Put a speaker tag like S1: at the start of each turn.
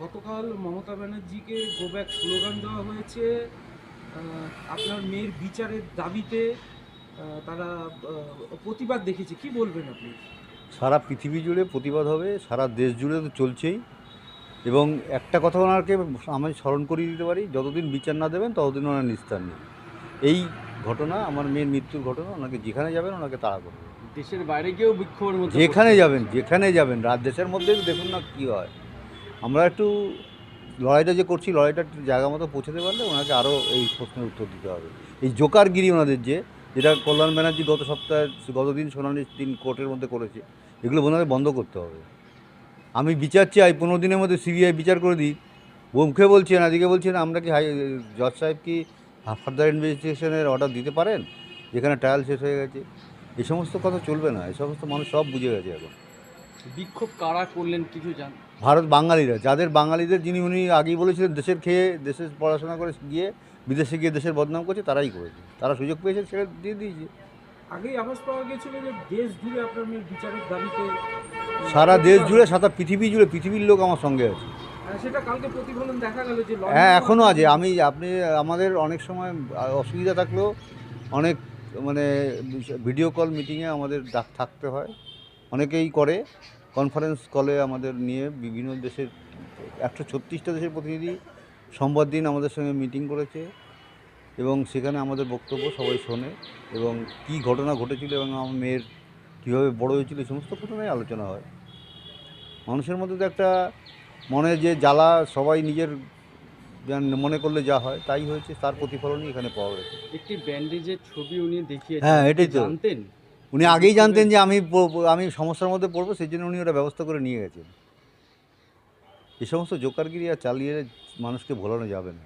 S1: গতকাল মমতা ব্যানার্জিকে go back slogan দেওয়া হয়েছে। আপনার মেয়ের বিচারের দাবিতে তারা প্রতিবাদ দেখেছে কি বলবেন আপনি?
S2: সারা পৃথিবী জুড়ে প্রতিবাদ হবে সারা দেশ জুড়ে তো চলছেই। এবং একটা কথা ওনাকে আমি স্মরণ করিয়ে দিতে পারি যতদিন বিচার না দেবেন ততদিন ওনার নিস্তার নেই। এই ঘটনা আমার মেয়ের মৃত্যুর ঘটনা ওনাকে যেখানে যাবেন ওনাকে তাড়া করবে
S3: দেশের বাইরে গিয়েও বিক্ষোভের মধ্যে
S2: যেখানে যাবেন যেখানে যাবেন রাত দেশের মধ্যে দেখুন না কী হয়। আমরা একটু লড়াইটা যে করছি, লড়াইটা জায়গা মতো পৌঁছাতে পারলে ওনাকে আরও এই প্রশ্নের উত্তর দিতে হবে। এই জোকারগিরি ওনাদের যে, যেটা কল্যাণ ব্যানার্জি গত সপ্তাহে, গতদিন শুনানি দিন কোর্টের মধ্যে করেছে, এগুলো ওনাদের বন্ধ করতে হবে। আমি বিচার চাই, পনেরো দিনের মধ্যে সিবিআই বিচার করে দিই মুখে বলছেন এদিকে বলছেন আমরা কি হাই, জজ সাহেব কি ফার্দার ইনভেস্টিগেশনের অর্ডার দিতে পারেন? যেখানে ট্রায়াল শেষ হয়ে গেছে। এই সমস্ত কথা চলবে না এই সমস্ত মানুষ সব বুঝে গেছে এখন।
S3: বিক্ষোভ কারা করলেন কিছু জান
S2: ভারত বাঙালিরা যাদের বাঙালিদের যিনি উনি আগেই বলেছিলেন দেশের খেয়ে দেশের পড়াশোনা করে গিয়ে বিদেশে গিয়ে দেশের বদনাম করছে তারাই করেছে তারা সুযোগ পেয়েছে সেটা দিয়ে দিয়েছে।
S1: আগেই আভাস পাওয়া গেছিল যে দেশ জুড়ে আপনার বিচারের দাবিতে
S2: সারা দেশ জুড়ে সারা পৃথিবী জুড়ে পৃথিবীর লোক আমার সঙ্গে আছে।
S1: সেটা কালকে প্রতিফলন দেখা গেল যে
S2: হ্যাঁ এখনও আছে। আমি আপনি আমাদের অনেক সময় অসুবিধা থাকলেও অনেক মানে ভিডিও কল মিটিংয়ে আমাদের ডাক থাকতে হয়। অনেকেই করে। কনফারেন্স কলে আমাদের নিয়ে বিভিন্ন দেশের একশো ছত্রিশটা দেশের প্রতিনিধি সোমবার দিন আমাদের সঙ্গে মিটিং করেছে এবং সেখানে আমাদের বক্তব্য সবাই শোনে এবং কী ঘটনা ঘটেছিল এবং আমার মেয়ের কীভাবে বড় হয়েছিল সমস্ত ঘটনায় আলোচনা হয়। মানুষের মধ্যে তো একটা মনে যে জ্বালা সবাই নিজের মনে করলে যা হয় তাই হয়েছে তার প্রতিফলনই এখানে পাওয়া গেছে।
S3: একটি ব্যান্ডেজের ছবি উনি দেখিয়েছেন
S2: হ্যাঁ, এটাই তো।
S3: জানতেন?
S2: উনি আগেই জানতেন যে আমি আমি সমস্যার মধ্যে পড়ব সেই জন্য উনি ওটা ব্যবস্থা করে নিয়ে গেছেন। এই সমস্ত জোকারগিরি আর চালিয়ে মানুষকে ভোলানো যাবে না।